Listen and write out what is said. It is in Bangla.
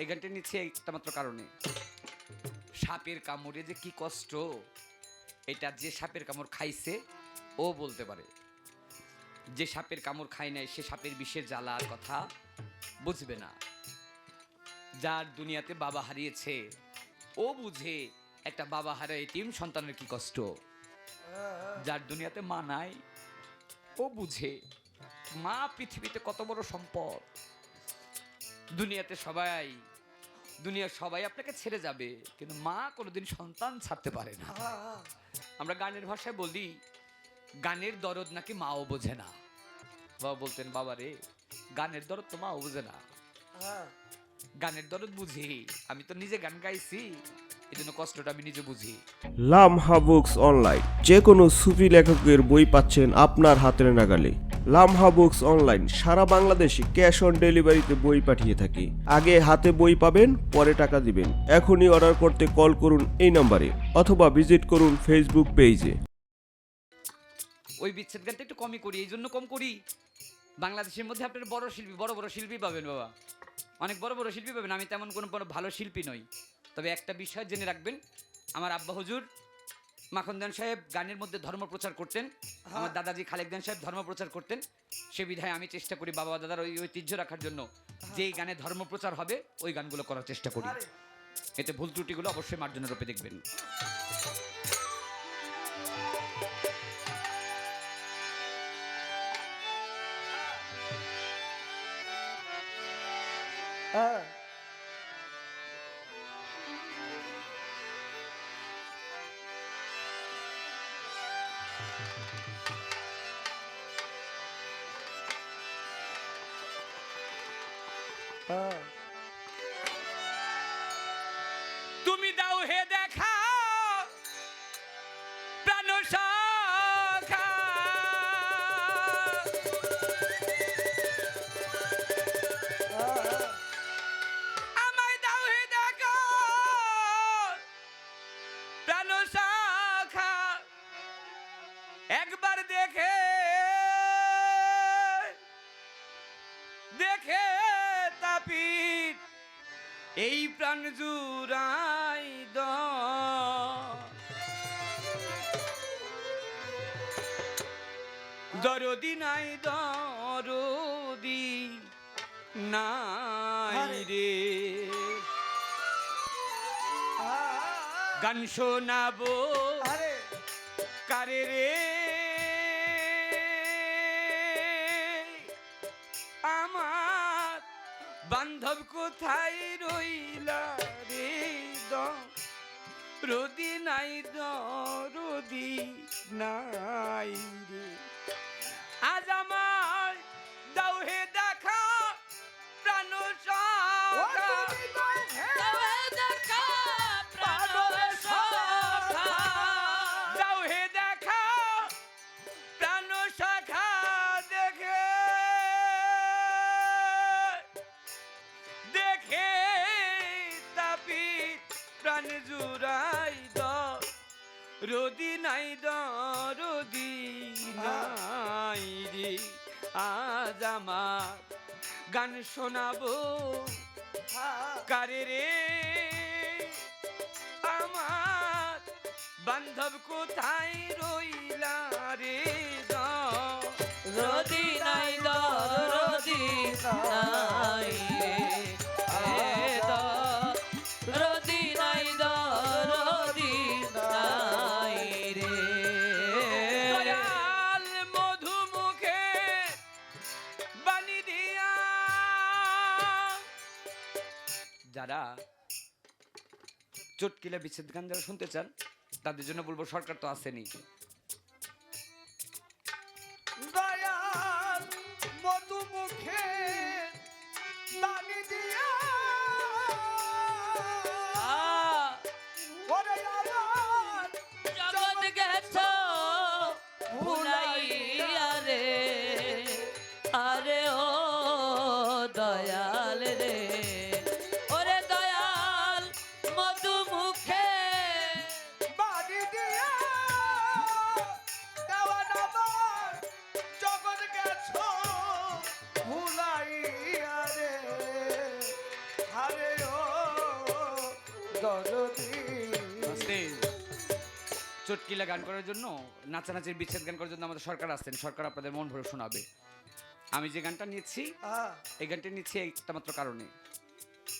এই গানটা নিচ্ছে একটা মাত্র কারণে। সাপের কামড়ে যে কি কষ্ট, এটা যে সাপের কামড় খাইছে, ও বলতে পারে। যে সাপের কামড় খায় নাই, সে সাপের বিষের জ্বালার কথা বুঝবে না। যার দুনিয়াতে বাবা হারিয়েছে, ও বুঝে একটা বাবা হারা এটিম সন্তানের কি কষ্ট। যার দুনিয়াতে মা নাই, ও বুঝে, মা পৃথিবীতে কত বড় সম্পদ। দুনিয়াতে সবাই, দুনিয়ার সবাই আপনাকে ছেড়ে যাবে, কিন্তু মা কোনোদিন সন্তান ছাড়তে পারে না। আমরা গানের ভাষায় বলি, গানের দরদ নাকি মাও বোঝে না। বাবা বলতেন, বাবা রে, গানের দরদ তো মাও বোঝে না। গানের দরদ বুঝি, আমি তো নিজে গান গাইছি কষ্টটা আমি নিজে বুঝি। লামহা বুকস অনলাইন যে কোনো সুফি লেখকের বই পাচ্ছেন আপনার হাতের নাগালে। লামহা বুকস অনলাইন, সারা বাংলাদেশে ক্যাশ অন ডেলিভারিতে বই পাঠিয়ে থাকি। আগে হাতে বই পাবেন, পরে টাকা দিবেন। এখনই অর্ডার করতে কল করুন এই নম্বরে, অথবা ভিজিট করুন ফেসবুক পেজে। ওই বিচ্ছেদ গানটা একটু কমই করি, এই জন্য কম করি। বাংলাদেশের মধ্যে আপনার বড় শিল্পী, বড় বড় শিল্পী পাবেন বাবা। অনেক বড় বড় শিল্পী পাবেন, আমি তেমন কোনো বড় ভালো শিল্পী নই। তবে একটা বিষয় জেনে রাখবেন, আমার আব্বা হুজুর মাখনদান সাহেব গানের মধ্যে ধর্ম প্রচার করতেন। আমার দাদাজি খালেকদান সাহেব ধর্ম প্রচার করতেন। সে বিধায় আমি চেষ্টা করি বাবা দাদার ওই ঐতিহ্য রাখার জন্য। যেই গানে ধর্ম প্রচার হবে ওই গানগুলো করার চেষ্টা করি। এতে ভুল ত্রুটিগুলো অবশ্যই মার্জনের রূপে দেখবেন। তুমি দাও হে দেখা প্রাণ আমায় দাও হে দেখা তাপিত এই প্রাণ জুড়াই দ। দরদি নাই দরদি নাই রে। গান শোনাবো কারে রে? বান্ধব কোথায় রইলা রে দ? নাই দ রদি নাই রে। রদি নাই দরদি রদি নাই রে আজ আমার গান শোনাবো। কারে রে? আমার বান্ধব কোথায় রইলা চটকিলা বিচ্ছেদ গান যারা শুনতে চান তাদের জন্য বলব সরকার তো আসেনি চটকিলা গান করার জন্য নাচানাচির বিচ্ছেদ গান করার জন্য আমাদের সরকার আসছেন। সরকার আপনাদের মন ভরে শোনাবে। আমি যে গানটা নিয়েছি এই গানটা নিয়েছি একটা মাত্র কারণে।